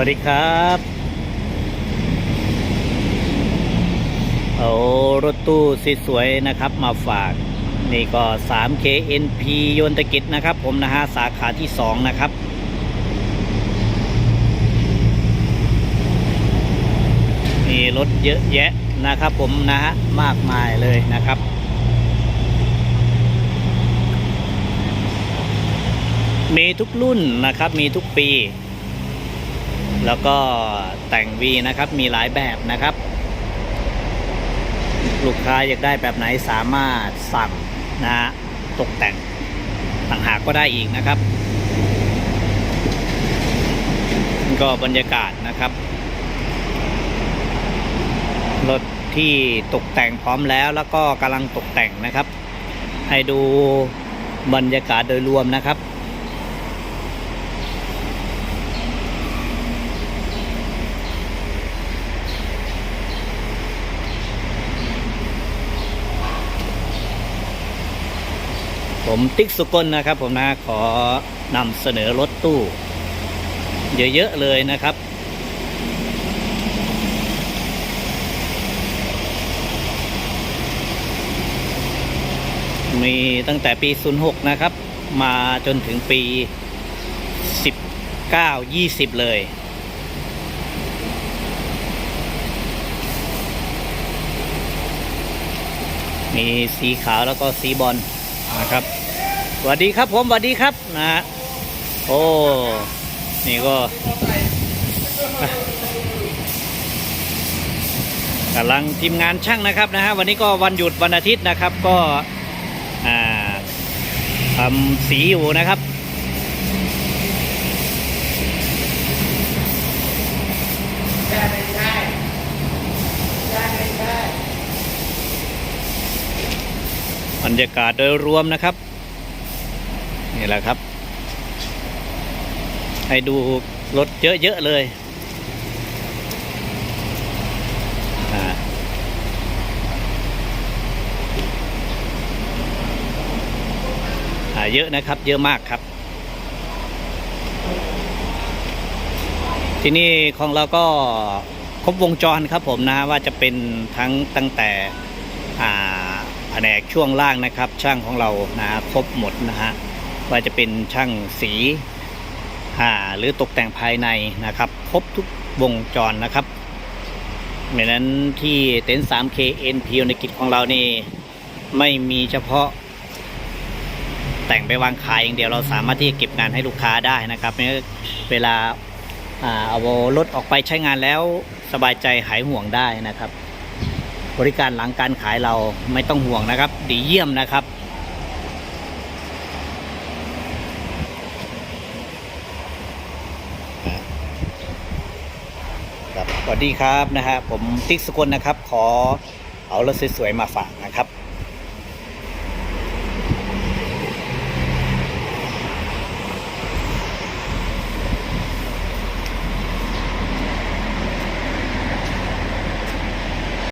วัสดีครับ เอารถตู้สวยๆนะครับมาฝาก นี่ก็ 3KNP ยนตกิจนะครับ ผมนะฮะสาขาที่ 2 นะครับ มีรถเยอะแยะนะครับผมนะฮะมากมายเลยนะครับมีทุกรุ่นนะครับ มีทุกปี แล้วก็แต่งวีนะครับมีหลายแบบนะครับ ลูกค้าอยากได้แบบไหนสามารถสั่งนะฮะตกแต่งต่างหากก็ได้อีกนะครับก็บรรยากาศนะครับรถที่ตกแต่งพร้อมแล้วแล้วก็กำลังตกแต่งนะครับ ให้ดูบรรยากาศโดยรวมนะครับ ผมติ๊กสุกลนะครับ ผมนะขอนำเสนอรถตู้ เยอะๆเลยนะครับ มีตั้งแต่ปี 06 นะครับ มาจนถึงปี 19 20 เลยมีสีขาวแล้วก็สีบอล นะครับสวัสดีครับผมสวัสดีครับนะฮะโอ้นี่ก็กำลังทีมงานช่างนะครับนะฮะวันนี้ก็วันหยุดวันอาทิตย์นะครับก็ทำสีอยู่นะครับ รรยากาศโดยรวมนะครับ นี่แหละครับ ให้ดูรถเยอะ ๆ เลยอ่าเยอะนะครับ เยอะมากครับ ที่นี่ของเราก็ครบวงจรครับผมนะว่าจะเป็นทั้งตั้งแต่อ่า นกช่วงล่างนะครับ ช่างของเรานะครบหมดนะฮะว่าจะเป็นช่างสีอ่าหรือตกแต่งภายในนะครับครบทุกวงจรนะครับเหมือนนั้นที่เต็นท์ 3K NP ในกิจของเรานี่ไม่มีเฉพาะ แต่งไปวางขายอย่างเดียวเราสามารถที่จะเก็บงานให้ลูกค้าได้นะครับเนี่ยเวลาเอารถออกไปใช้งานแล้วสบายใจหายห่วงได้นะครับ บริการหลังการขายเราไม่ต้องห่วงนะครับ ดีเยี่ยมนะครับ ครับสวัสดีครับนะฮะผมติ๊กสกลนะครับ ขอเอารถสวยๆมาฝากนะครับ